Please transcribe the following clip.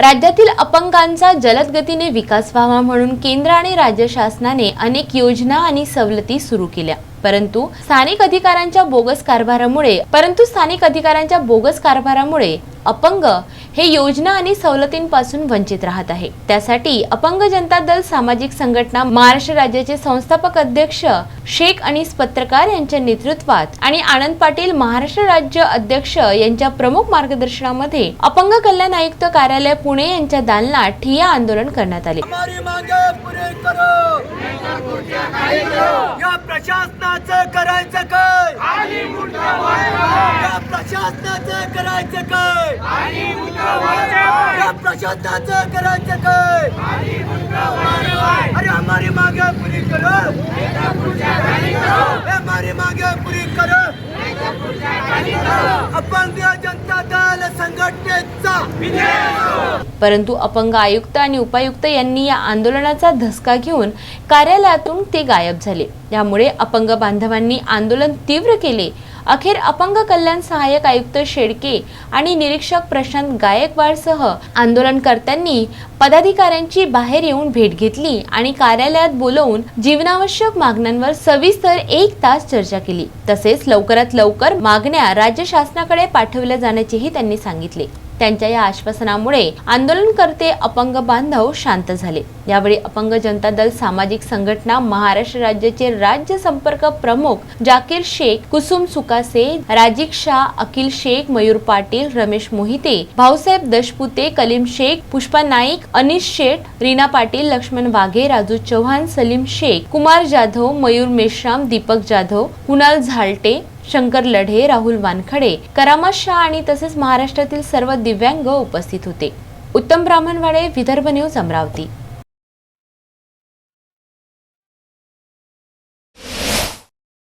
राज्यातील अपंगांचा जलद गतीने विकास व्हावा म्हणून केंद्र आणि राज्य शासनाने अनेक योजना आणि सवलती सुरू केल्या. परंतु स्थानिक अधिकाऱ्यांच्या बोगस कारभारामुळे परंतु स्थानिक अधिकाऱ्यांच्या बोगस कारभारामुळे अपंग हे योजना आणि सवलतींपासून वंचित राहत आहे. त्यासाठी अपंग जनता दल सामाजिक संघटना महाराष्ट्र राज्याचे संस्थापक अध्यक्ष शेख अनिस पत्रकार यांच्या नेतृत्वात आणि आनंद पाटील महाराष्ट्र राज्य अध्यक्ष यांच्या प्रमुख मार्गदर्शनामध्ये अपंग कल्याण आयुक्त कार्यालय पुणे यांच्या दालनात ठिया आंदोलन करण्यात आले. या प्रशासनाचं करायचं काय? या प्रशासनाचं करायचं काय? या प्रशासनाचं करायचं काय? अरे हमारी मागे पुरी करो. हमारी मागे पुरी करो. दल संघटनेचा परंतु अपंग आयुक्त आणि उपायुक्त यांनी या आंदोलनाचा धसका घेऊन कार्यालयातून ते गायब झाले. यामुळे अपंग बांधवांनी आंदोलन तीव्र केले. अखेर अपंग कल्याण सहाय्यक आयुक्त शेडके आणि निरीक्षक प्रशांत गायकवाडसह आंदोलनकर्त्यांनी पदाधिकाऱ्यांची बाहेर येऊन भेट घेतली आणि कार्यालयात बोलवून जीवनावश्यक मागण्यांवर सविस्तर एक तास चर्चा केली. तसेच लवकरात लवकर मागण्या राज्य शासनाकडे पाठवल्या जाण्याचेही त्यांनी सांगितले. त्यांच्या या आश्वासनामुळे आंदोलनकर्ते अपंग बांधव शांत झाले. यावेळी अपंग जनता दल सामाजिक संघटना महाराष्ट्र राज्याचे राज्य संपर्क प्रमुख जाकीर शेख कुसुम सुकासे राजिक शाह अखिल शेख मयूर पाटील रमेश मोहिते भाऊसाहेब दशपुते कलीम शेख पुष्पा नाईक अनिश शेठ रीना पाटील लक्ष्मण वाघे राजू चव्हाण सलीम शेख कुमार जाधव मयूर मेश्राम दीपक जाधव कुणाल झालटे शंकर लढे राहुल वानखडे करामा शाह आणि तसेच महाराष्ट्रातील सर्व दिव्यांग उपस्थित होते. उत्तम ब्राह्मणवाडे विदर्भ न्यूज अमरावती.